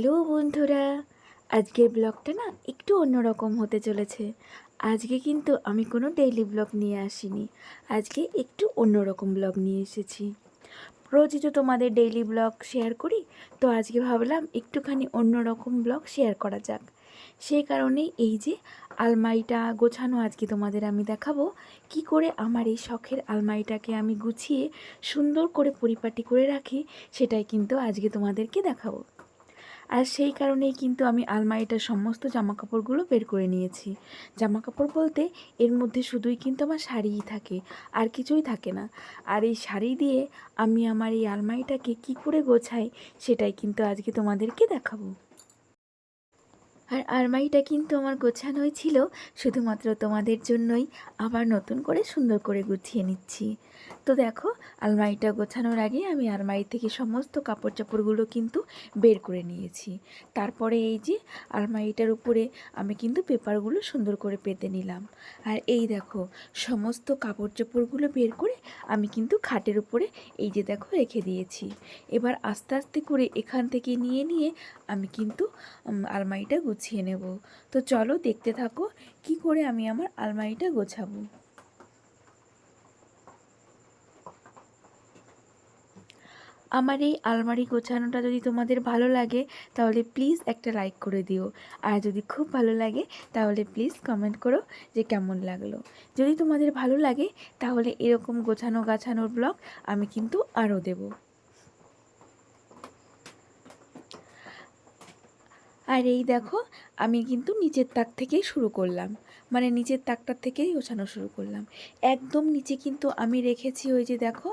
Hello বন্ধুরা, আজকের ব্লগটা না একটু অন্যরকম হতে চলেছে। আজকে কিন্তু আমি কোনো ডেইলি ব্লগ নিয়ে আসিনি, আজকে একটু অন্যরকম ব্লগ নিয়ে এসেছি। রোজই তো তোমাদের ডেইলি ব্লগ শেয়ার করি, তো আজকে ভাবলাম একটুখানি অন্যরকম ব্লগ শেয়ার করা যাক। সেই কারণেই এই যে আলমারিটা গোছানো আজকে তোমাদের আমি দেখাবো, কি করে আমার এই শখের আলমারিটাকে আমি গুছিয়ে সুন্দর করে পরিপাটি করে রাখি, সেটাই কিন্তু আজকে তোমাদেরকে দেখাবো। আর সেই কারণেই কিন্তু আমি আলমারিটার সমস্ত জামাকাপড়গুলো বের করে নিয়েছি। জামাকাপড় বলতে এর মধ্যে শুধুই কিন্তু আমার শাড়িই থাকে, আর কিছুই থাকে না। আর এই শাড়ি দিয়ে আমি আমার এই আলমারিটাকে কি করে গোছাই, সেটাই কিন্তু আজকে তোমাদেরকে দেখাবো। আর আলমারিটা কিন্তু আমার গোছানোই ছিল, শুধুমাত্র তোমাদের জন্যই আবার নতুন করে সুন্দর করে গুছিয়ে নিচ্ছি। তো দেখো, আলমারিটা গোছানোর আগে আমি আলমারি থেকে সমস্ত কাপড় চাপড়গুলো কিন্তু বের করে নিয়েছি। তারপরে এই যে আলমারিটার উপরে আমি কিন্তু পেপারগুলো সুন্দর করে পেতে নিলাম। আর এই দেখো, সমস্ত কাপড় চাপড়গুলো বের করে আমি কিন্তু খাটের উপরে এই যে দেখো রেখে দিয়েছি। এবার আস্তে আস্তে করে এখান থেকে নিয়ে নিয়ে আমি কিন্তু আলমারিটা গুছিয়ে নেব। তো চলো দেখতে থাকো কি করে আমি আমার আলমারিটা গোছাবো। আমার এই আলমারি গোছানোটা যদি তোমাদের ভালো লাগে, তাহলে প্লিজ একটা লাইক করে দিও। আর যদি খুব ভালো লাগে, তাহলে প্লিজ কমেন্ট করো যে কেমন লাগল। যদি তোমাদের ভালো লাগে, তাহলে এরকম গোছানো গাছানোর ব্লগ আমি কিন্তু আরও দেবো। আর এই দেখো, আমি কিন্তু নিচের তাক থেকেই শুরু করলাম। মানে নিচের তাকটার থেকেই ওছানো শুরু করলাম। একদম নিচে কিন্তু আমি রেখেছি ওই যে দেখো,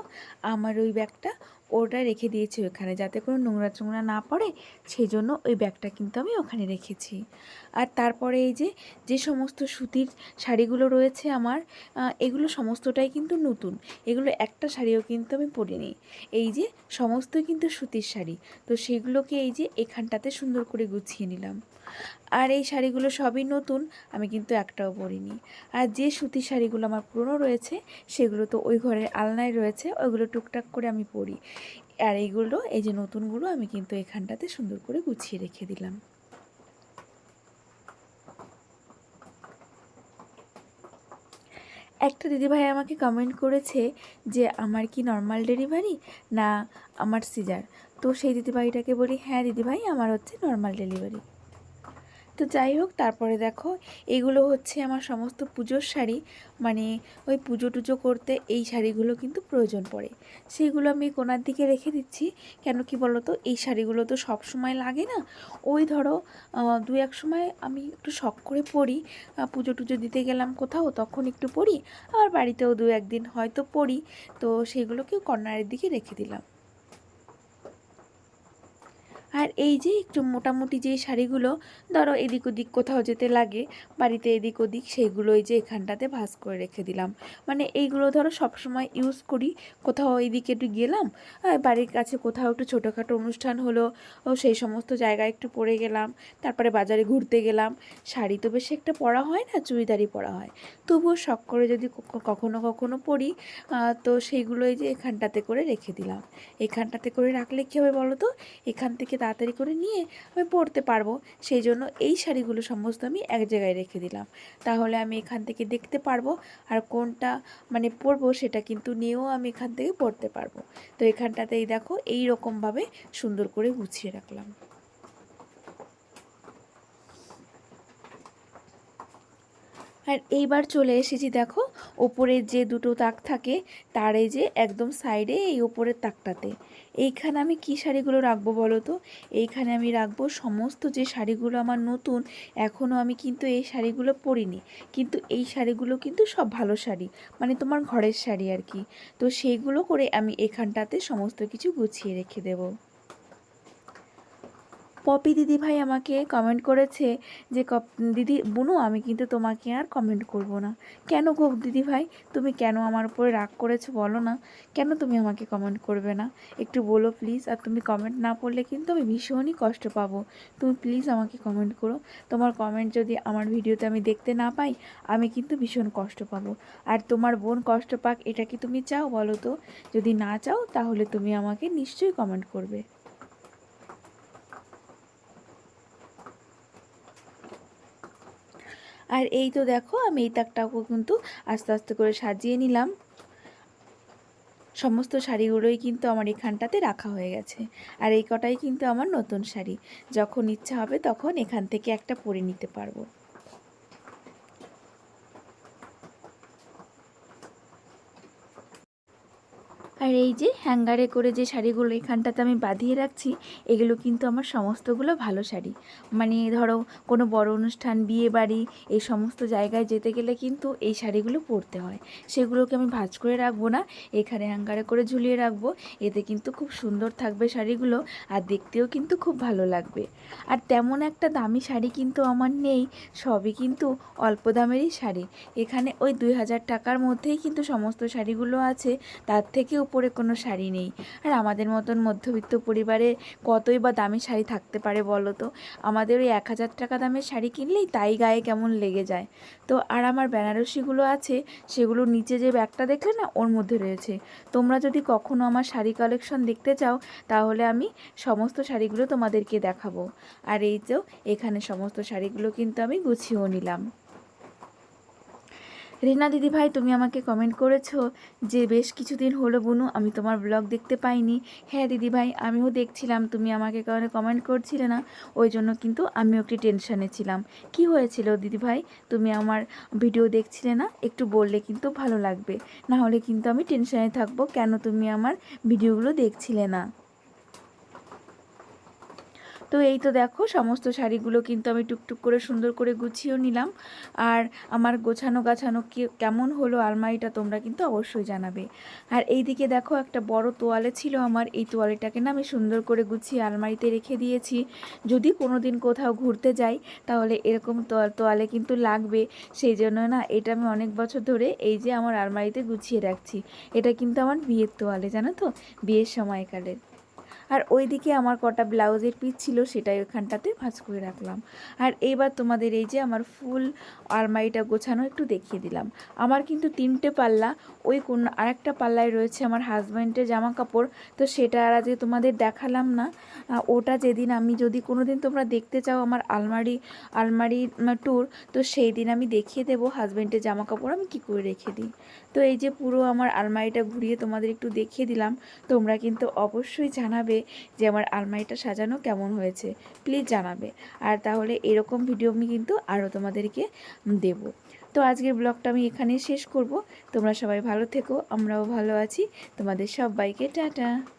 আমার ওই ব্যাগটা ওটা রেখে দিয়েছি ওখানে যাতে কোনো নোংরা চোংরা না পড়ে সেই জন্য ওই ব্যাগটা কিন্তু আমি ওখানে রেখেছি। আর তারপরে এই যে যে সমস্ত সুতির শাড়িগুলো রয়েছে আমার এগুলো সমস্তটাই কিন্তু নতুন। এগুলো একটা শাড়িও কিন্তু আমি পরিনি। এই যে সমস্তই কিন্তু সুতির শাড়ি, তো সেগুলোকে এই যে এখানটাতে সুন্দর করে গুছিয়ে নিলাম। আর এই শাড়িগুলো সবই নতুন, আমি কিন্তু একটাও পরিনি। আর যে সুতির শাড়িগুলো আমার পুরনো রয়েছে, সেগুলো তো ওই ঘরের আলনায় রয়েছে ওইগুলো টুকটাক করে আমি পরি। আর এইগুলো, এই যে নতুনগুলো আমি কিন্তু এখানটাতে সুন্দর করে গুছিয়ে রেখে দিলাম। একটা দিদিভাই আমাকে কমেন্ট করেছে যে, আমার কি নর্মাল ডেলিভারি না আমার সিজার তো সেই দিদিভাইটাকে বলি হ্যাঁ দিদিভাই, আমার হচ্ছে নর্মাল ডেলিভারি তো যাই হোক, তারপরে দেখো, এগুলো হচ্ছে আমার সমস্ত পুজোর শাড়ি। মানে ওই পুজো টুজো করতে এই শাড়িগুলো কিন্তু প্রয়োজন পড়ে। সেইগুলো আমি কোনার দিকে রেখে দিচ্ছি। কেন কি বলো তো এই শাড়িগুলো তো সব সময় লাগে না। ওই ধরো দু এক সময় আমি একটু শখ করে পরি। পুজো টুজো দিতে গেলাম কোথাও, তখন একটু পরি। আবার বাড়িতেও দু একদিন হয়তো পরি। তো সেগুলোকে কর্নারের দিকে রেখে দিলাম। আর এই যে একটু মোটামুটি যে শাড়িগুলো, ধরো এদিক ওদিক কোথাও যেতে লাগে, বাড়িতে এদিক ওদিক সেইগুলো এই যে এখানটাতে ভাঁজ করে রেখে দিলাম। মানে এইগুলো ধরো সব সময় ইউজ করি, কোথাও এইদিকে একটু গেলাম বাড়ির কাছে কোথাও একটু ছোটোখাটো অনুষ্ঠান হলো, ও সেই সমস্ত জায়গায় একটু পরে গেলাম, তারপরে বাজারে ঘুরতে গেলাম। শাড়ি তো বেশি একটা পরা হয় না, চুড়িদারই পরা হয়। তবুও শখ করে যদি কখনো কখনো পরি তো সেইগুলো এই যে এখানটাতে করে রেখে দিলাম। এখানটাতে করে রাখলে কী হবে বলো তো? এখান থেকে তাড়াতাড়ি করে নিয়ে আমি পরতে পারব। সেই জন্য এই শাড়িগুলো সমস্ত আমি এক জায়গায় রেখে দিলাম। তাহলে আমি এখান থেকে দেখতে পারব আর কোনটা মানে পরবো সেটা কিন্তু নিয়েও আমি এখান থেকে পরতে পারব। তো এখানটাতেই দেখো এই রকমভাবে সুন্দর করে গুছিয়ে রাখলাম। আর এইবার চলে এসেছি দেখো ওপরের যে দুটো তাক থাকে, তার এই যে একদম সাইডে এই ওপরের তাকটাতে। এইখানে আমি কি শাড়িগুলো রাখব বলো তো? এইখানে আমি রাখব সমস্ত যে শাড়িগুলো আমার নতুন এখনও আমি কিন্তু এই শাড়িগুলো পরিনি। কিন্তু এই শাড়িগুলো কিন্তু সব ভালো শাড়ি মানে তোমার ঘরের শাড়ি আর কি। তো সেইগুলো করে আমি এখানটাতে সমস্ত কিছু গুছিয়ে রেখে দেবো। পপি দিদি ভাই আমাকে কমেন্ট করেছে যে, কপ- দিদি, বুনু, আমি কিন্তু তোমাকে আর কমেন্ট করব না। কেন গো দিদি ভাই? তুমি কেন আমার উপরে রাগ করেছ বলো না? কেন তুমি আমাকে কমেন্ট করবে না? একটু বলো প্লিজ আর তুমি কমেন্ট না পড়লে কিন্তু আমি ভীষণই কষ্ট পাবো। তুমি প্লিজ আমাকে কমেন্ট করো। তোমার কমেন্ট যদি আমার ভিডিওতে আমি দেখতে না পাই, আমি কিন্তু ভীষণ কষ্ট পাবো। আর তোমার বোন কষ্ট পাক, এটা কি তুমি চাও বলো তো? যদি না চাও, তাহলে তুমি আমাকে নিশ্চয়ই কমেন্ট করবে। আর এই তো দেখো, আমি এই তাকটাও কিন্তু আস্তে আস্তে করে সাজিয়ে নিলাম। সমস্ত শাড়িগুলোই কিন্তু আমার এখানটাতে রাখা হয়ে গেছে। আর এই কটাই কিন্তু আমার নতুন শাড়ি। যখন ইচ্ছা হবে তখন এখান থেকে একটা পরে নিতে পারব। আর এই যে হ্যাঙ্গারে করে যে শাড়িগুলো এখানটাতে আমি বাঁধিয়ে রাখছি, এগুলো কিন্তু আমার সমস্তগুলো ভালো শাড়ি। মানে ধরো কোনো বড় অনুষ্ঠান বিয়ে বাড়ি এই সমস্ত জায়গায় যেতে গেলে কিন্তু এই শাড়িগুলো পরতে হয়। সেগুলোকে আমি ভাজ করে রাখব না, এখানে হ্যাঙ্গারে করে ঝুলিয়ে রাখব, এতে কিন্তু খুব সুন্দর থাকবে শাড়িগুলো আর দেখতেও কিন্তু খুব ভালো লাগবে। আর তেমন একটা দামি শাড়ি কিন্তু আমার নেই, সবই কিন্তু অল্প দামেরই শাড়ি। এখানে ওই দুই হাজার টাকার মধ্যেই কিন্তু সমস্ত শাড়িগুলো আছে, তার থেকে উপরে কোনো শাড়ি নেই। আর আমাদের মতন মধ্যবিত্ত পরিবারে কতই বা দামি শাড়ি থাকতে পারে বলো তো? আমাদের ওই এক হাজার টাকা দামের শাড়ি কিনলেই তাই গায়ে কেমন লেগে যায়। তো আর আমার বেনারসিগুলো আছে, সেগুলো নিচে যে ব্যাগটা দেখলে না, ওর মধ্যে রয়েছে। তোমরা যদি কখনো আমার শাড়ি কালেকশন দেখতে চাও, তাহলে আমি সমস্ত শাড়িগুলো তোমাদেরকে দেখাবো। আর এই তো এখানে সমস্ত শাড়িগুলো কিন্তু আমি গুছিয়েও নিলাম। রিনা দিদি ভাই, তুমি আমাকে কমেন্ট করেছ যে বেশ কিছুদিন হলো বুনু, আমি তোমার ব্লগ দেখতে পাইনি। হ্যাঁ দিদি ভাই, আমিও দেখছিলাম, তুমি আমাকে কারণে কমেন্ট করছিলে না, ওই জন্য কিন্তু আমিও একটি টেনশানে ছিলাম। কি হয়েছিল দিদি ভাই? তুমি আমার ভিডিও দেখছিলে না, একটু বললে কিন্তু ভালো লাগবে। না হলে কিন্তু আমি টেনশানে থাকব, কেন তুমি আমার ভিডিওগুলো দেখছিলে না? তো এই তো দেখো, সমস্ত শাড়িগুলো কিন্তু আমি টুকটুক করে সুন্দর করে গুছিয়েও নিলাম। আর আমার গোছানো গাছানো কেমন হলো আলমারিটা তোমরা কিন্তু অবশ্যই জানাবে। আর এই দিকে দেখো একটা বড় তোয়ালে ছিল আমার, এই তোয়ালেটাকে না আমি সুন্দর করে গুছিয়ে আলমারিতে রেখে দিয়েছি। যদি কোনো দিন কোথাও ঘুরতে যাই, তাহলে এরকম তোয়ালে কিন্তু লাগবে। সেই জন্য না, এটা আমি অনেক বছর ধরে এই যে আমার আলমারিতে গুছিয়ে রাখছি। এটা কিন্তু আমার বিয়ের তোয়ালে, জানো তো? বিয়ের সময়কালের আর ওই দিকে আমার কটা ব্লাউজের পিস ছিল সেটাই ওখানটাতে ভাঁজ করে রাখলাম। আর এইবার তোমাদের এই যে আমার ফুল আলমারিটা গোছানো একটু দেখিয়ে দিলাম। আমার কিন্তু তিনটে পাল্লা, ওই কোন আরেকটা পাল্লায় রয়েছে আমার হাজব্যান্ডের জামা কাপড় তো সেটা আর আজকে তোমাদের দেখালাম না। ওটা যেদিন আমি যদি কোনো দিন তোমরা দেখতে চাও আমার আলমারি আলমারি ট্যুর তো সেই দিন আমি দেখিয়ে দেবো হাজব্যান্ডের জামা কাপড় আমি কী করে রেখে দিই। তো এই যে পুরো আমার আলমারিটা ঘুরিয়ে তোমাদের একটু দেখিয়ে দিলাম, তোমরা কিন্তু অবশ্যই জানাবে যে আমার আলমারিটা সাজানো কেমন হয়েছে প্লিজ জানাবে। আর তাহলে এরকম ভিডিও আমি কিন্তু আরও তোমাদেরকে দেব। তো আজকের ব্লগটা আমি এখানেই শেষ করব। তোমরা সবাই ভালো থেকো, আমরাও ভালো আছি। তোমাদের সবাইকে, টাটা!